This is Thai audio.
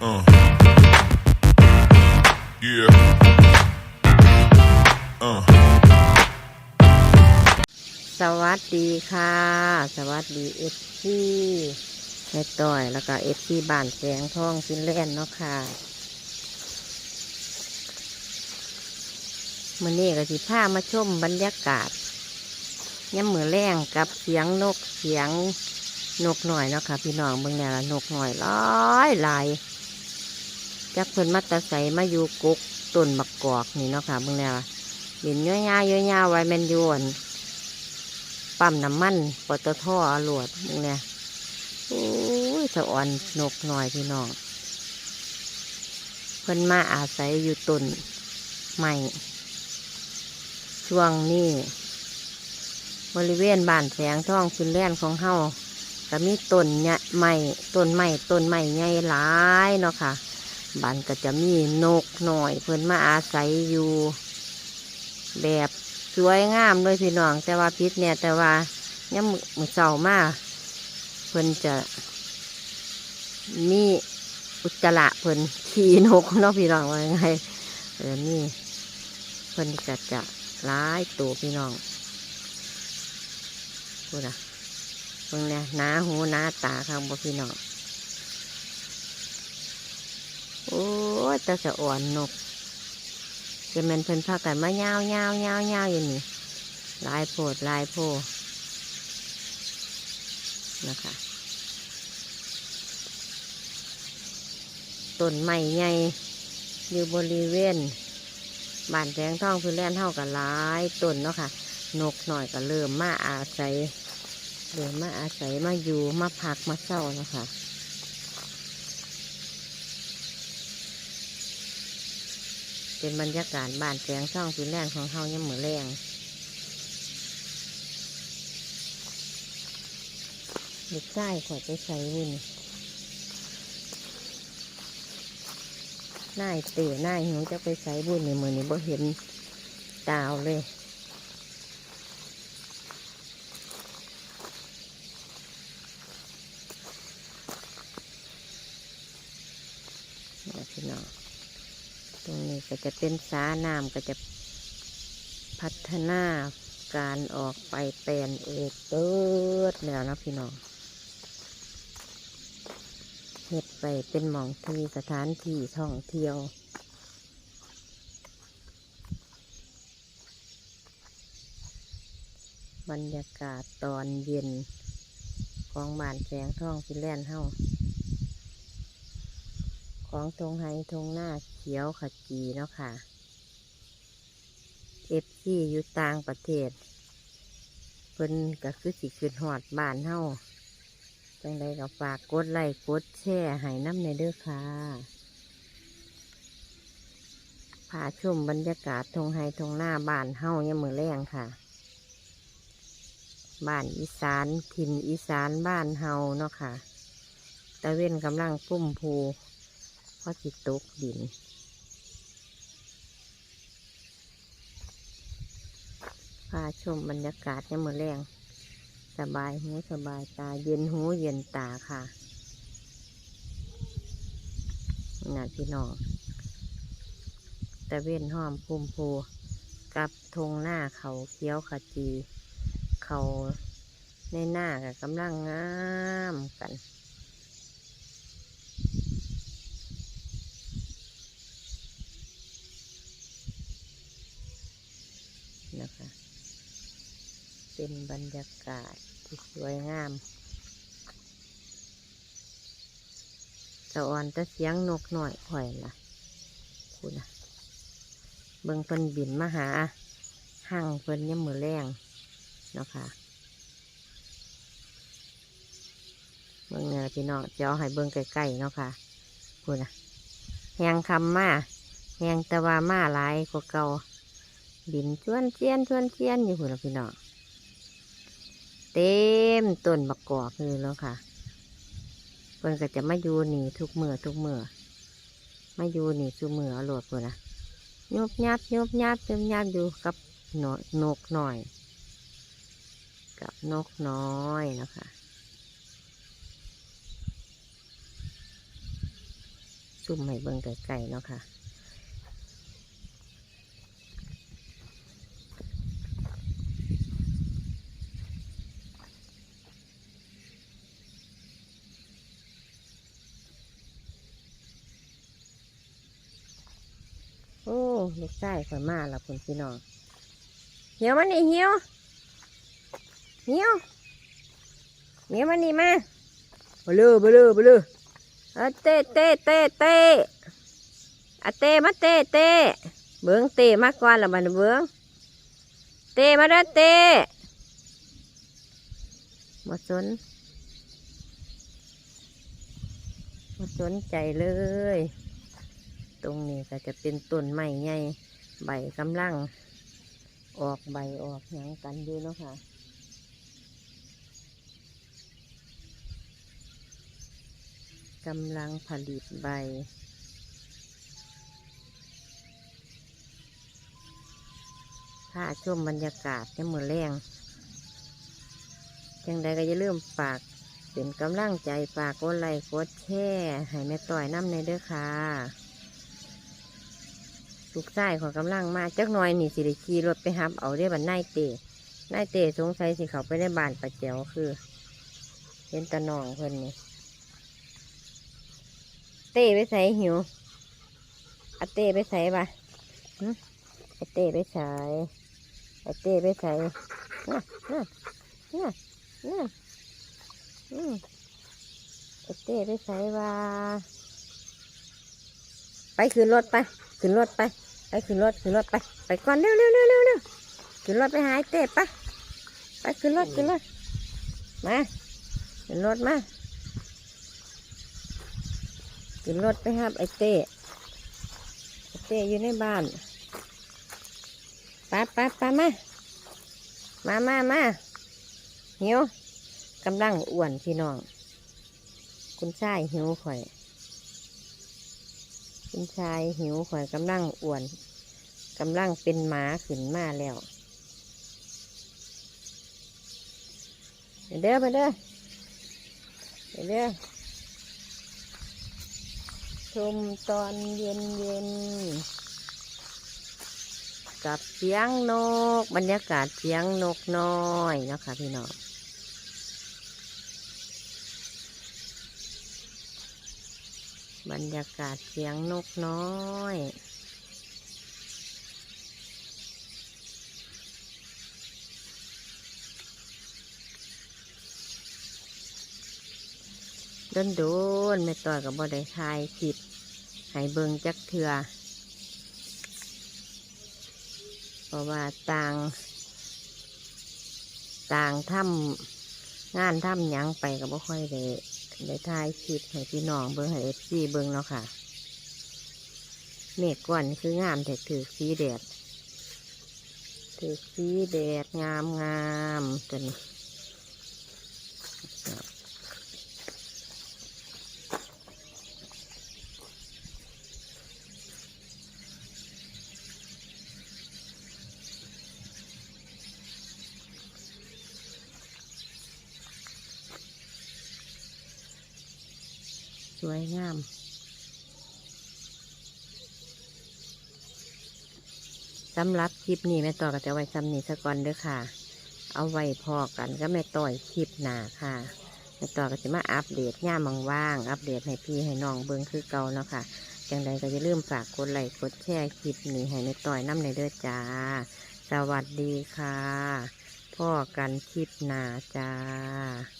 Uh. Yeah. Uh. สวัสดีค่ะ สวัสดีเอฟซีแม่ต้อยแล้วก็เอฟซีบ้านแสงทองฟินแลนด์เนาะค่ะมื่อนี้ก็สิพามาชมบรรยากาศย่ำมือแรงกับเสียงนกเสียงนกหน่อยเนาะค่ะ พี่น้องเบิ่งแน่ละนกหน่อยหลายหลาย จักเพิ่นมาตะใสมาอยู่กุกต้นบักกอกนี่เนาะค่ะเบิ่งแน่ละบินเยอะๆเยอะๆไว้แมนยวนปั๊มน้ำมันปตทอรวดมึงเนี่ยโอ้ยสะอ่อนนกหน่อยพี่น้องเพิ่นมาอาศัยอยู่ต้นใหม่ช่วงนี้บริเวณบ้านแสงทองฟินแลนของเฮาก็มีต้นเนี่ยใหม่ต้นใหม่ต้นใหม่ใหญ่หลายเนาะค่ะ บ้านก็จะมีนกหน่อย เพิ่อนมาอาศัยอยู่ แบบสวยงามเลยพี่น้อง แต่ว่าพิษเนี่ย แต่ว่าเนี่ยมือมือเสามากเพิ่อนจะมีอุจจาระเพิ่อนขี่นกเนาะพี่น้องว่าไงเออนี่เพิ่อนจะจะร้ายตัวพี่น้องพูดนะเพิ่งเนี่ยหนาหูหนาตาข้างบ่พี่น้อง โอ้ยแต่สะอ่อนนกจะแมันเพิ่นพากันมาเงาวเงาวเงาวเงาวอยู่นี่ลายโพดลายโพนะคะต้นไม้ใหญ่อยู่บริเวณบ้านแสงท่องคือแล่นเท่ากับหลายต้นเนาะค่ะ นกหน่อยก็เริ่มมาอาศัยเริ่มมาอาศัยมาอยู่มาพักมาเศร้าเนาะคะ เป็นบรรยากาศบานแสงช่องฟินแรงของเฮายังเหมือแรงเด็กใต้ขอไปใส่วุ่นน่ายเตะน่ายหิวจะไปใส่บุญในมือนี่บ่เห็นดาวเลยนี่พี่น้อง ตรงนี้ก็ จะเป็นสาน้ำก็จะพัฒนาการออกไปเป็นเอกเติดแล้วนะพี่น้องเฮ็ดไปเป็นหมองที่สถานที่ท่องเที่ยว บรรยากาศตอนเย็นของบ้านแสงท่องฟินแลนด์เฮา ของทงไฮทงหน้าเขียวขจีเนาะค่ะเอฟซีอยู่ต่างประเทศเพิ่นก็คือสิขึ้นหอดบ้านเฮาจังใดก็ฝากกดไลค์กดแชร์ให้น้ำในเด้อค่ะพาชมบรรยากาศทงไฮทงหน้าบ้านเฮาเนี่ยามือแรงค่ะ บ้านอีสานถิ่นอีสานบ้านเฮาเนาะค่ะตะเว้นกำลังปุ้มพู เพราจิตกดินพาชมบรรยากาศเนี่ยามมือแรงสบายหูสบายตาเย็นหูเย็นตาค่ะน่ะพี่น้องตะเวนห้อมพุ่มพูกับทงหน้าเขาเขียวขจี เขาในหน้ากับกำลังงามกัน นะคะ เป็นบรรยากาศที่สวยงามสะออนแต่เสียงนกหน่อยข่อยล่ะ คุณนะเบิ่งเพิ่นบินมาหาห้างเพิ่นยังมือแรงเนาะค่ะเบิ่งเนี่ยพี่น้องจะเอาให้เบิ่งใกล้ๆเนาะค่ะคุณนะแหงคำมาแหงต่ว่ามาหลายกว่าเก่าบินชวนเจียนชวนเจียนอยู่คุณพี่น้อง เต็มต้นบักกอกเลยแล้วค่ะเพิ่นก็จะมาอยู่นี่ทุกเมื่อทุกเมื่อมาอยู่นี่ทุกเมื่อเอหลดพุ่นนะยบยับยบยับยบยับอยู่กับนกนกหน่อย กับนกน้อยนะคะซุ่มให้เบิ่งไก่ๆเนาะค่ะ โอ้ ลูกชายข่อยมาแล้วคุณพี่น้องเหี่ยวมันนี่เหี่ยวเหี่ยวเหี่ยวมันนี่มาบลือบลือบลือเอเตะเตะเตะเตะอะเตะมาเตะเตะเบิ้องเตะมาก่อนละบันเบิ้องเตะมาเด้อเตะมาสนมาสนใจเลย ตรงนี้ก็จะเป็นต้นไม้ใหญ่ใบกำลัง ออกใบออกหยังกันอยู่เนาะค่ะกำลังผลิตใบ ถ้าชมบรรยากาศในมือแรงจังใดก็อย่าลืมฝากเป็นกำลังใจฝากกดไลค์กดแชร์ให้แม่ต่อยน้ำในเด้อค่ะ ลูกชายของกำลังมาจักหน่อยนี่สิได้ขี่รถไปหับเอาได้บันนายเตนายเตสงสัยสิเขาไปได้บานประเจียวคือ เห็นตะนองเพิ่นนี่เต้ไปใส่หิวอะเต้ไปใส่ปะหึไอเต้ไปใส่ไอเต้ไปใส่เนี่ยเนี่ยเนี่ยเนี่ยอืมไอเต้ไปใส่ว่าไปขึ้นรถไปขึ้นรถไป ไปขึ้นรถขึ้นรถไป ไปก่อนเร็วเร็วเร็วเร็วเร็วขึ้นรถไปหาไอ้เต้ไปไปขึ้นรถขึ้นรถมาขึ้นรถมาขึ้นรถไปครับไอ้เต้ไอ้เต้อยู่ในบ้านไปไปไปมามามามาหิวกำลังอ้วนพี่น้อง คุณชายหิวข่อย คุณชายหิวข่อยกำลังอ้วนกำลังเป็นหมาขึ้นมาแล้วเด้อไปเด้อไปเด้อชมตอนเย็นเย็นกับเสียงนก บรรยากาศเสียงนกน้อยนะคะพี่น้อง บรรยากาศเสียงนกน้อยโดนโดนๆไม่ต่อยกับบ่ได้ทายคลิปให้เบิงจักเถือเพราะว่าต่าง ต่างทำงานทำยังไปก็บ่ค่อยได้ ได้ทายคลิปให้พี่น้องเบิงให้เอฟซีเบิงเนาะค่ะ เมฆก่อนคืองามแต่ถือสีแดดถือสีแดดงามงามจน สวยงาม สำหรับคลิปนี้แม่ต่อก็จะไว้ซ้ำนี้สะก่อนเด้อค่ะ เอาไว้พอกันก็แม่ต่อยคลิปหนาค่ะแม่ต่อก็จะมาอัปเดตย่ามว่างอัปเดตให้พี่ให้น้องเบิ้งคือเก่าเนาะค่ะจังใดก็อย่าลืมฝากกดไลค์กดแชร์คลิปนี้ให้แม่ต่อยน้ำในเด้อจ้า สวัสดีค่ะ พ่อกันคลิปหนาจ้า